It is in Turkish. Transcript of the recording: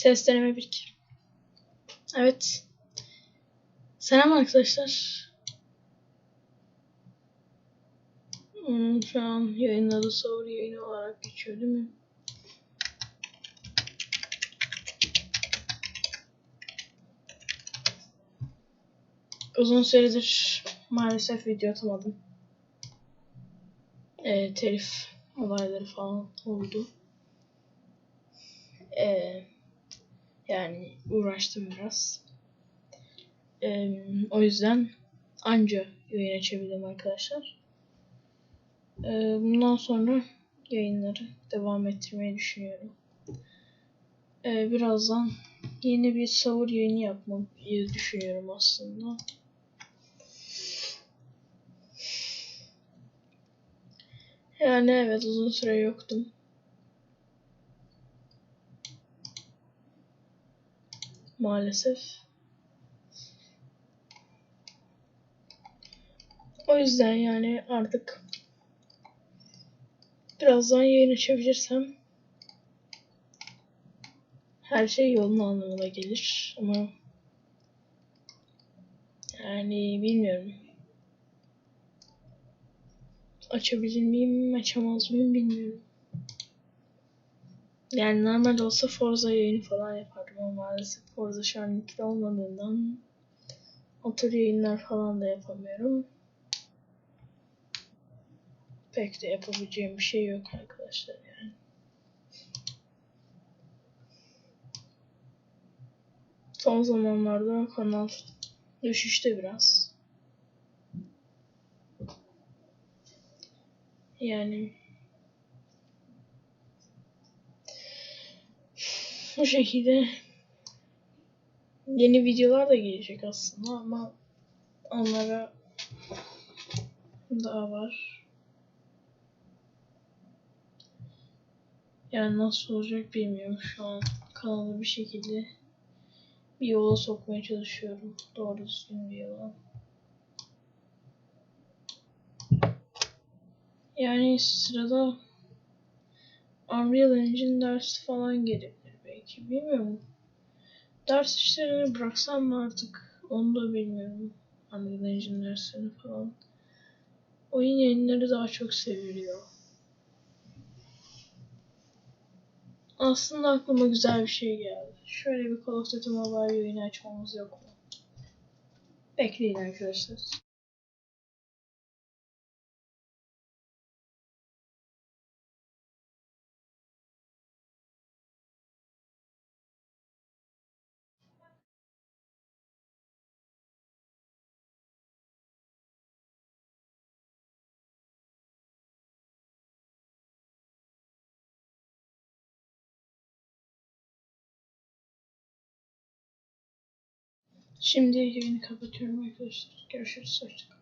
Ses deneme 1 2. Evet. Selam arkadaşlar. Hmm, şu an yayının adı Savur yayını olarak geçiyor değil mi? Uzun süredir maalesef video atamadım. Ee, telif olayları falan oldu. Ee, yani uğraştım biraz. Ee, o yüzden anca yayın açabildim arkadaşlar. Ee, bundan sonra yayınları devam ettirmeyi düşünüyorum. Ee, birazdan yeni bir savur yayını yapmayı düşünüyorum aslında. Yani evet uzun süre yoktum. Maalesef. O yüzden yani artık birazdan yayın açabilirsem her şey yoluna anlamına gelir ama yani bilmiyorum. Açabilir miyim, açamaz mıyım bilmiyorum. Yani normal olsa Forza yayını falan yapardım ama maalesef Forza şu an yüklü olmadığından o tür yayınlar falan da yapamıyorum. Pek de yapabileceğim bir şey yok arkadaşlar yani. Son zamanlarda kanal düşüşte biraz. Yani bu şekilde yeni videolar da gelecek aslında ama onlara daha var. Yani nasıl olacak bilmiyorum şu an kanalı bir şekilde bir yola sokmaya çalışıyorum. Doğru düzgün bir yola. Yani sırada Unreal Engine dersi falan gelebilir belki. Bilmiyorum. Ders işlerini bıraksam mı artık onu da bilmiyorum. Unreal Engine derslerini falan. Oyun yayınları daha çok seviliyor. Aslında aklıma güzel bir şey geldi. Şöyle bir Call of Duty Mobile yayını açmamız yok mu? Bekleyin arkadaşlar. Şimdi yayını kapatıyorum arkadaşlar. Görüşürüz. Hoşçakalın.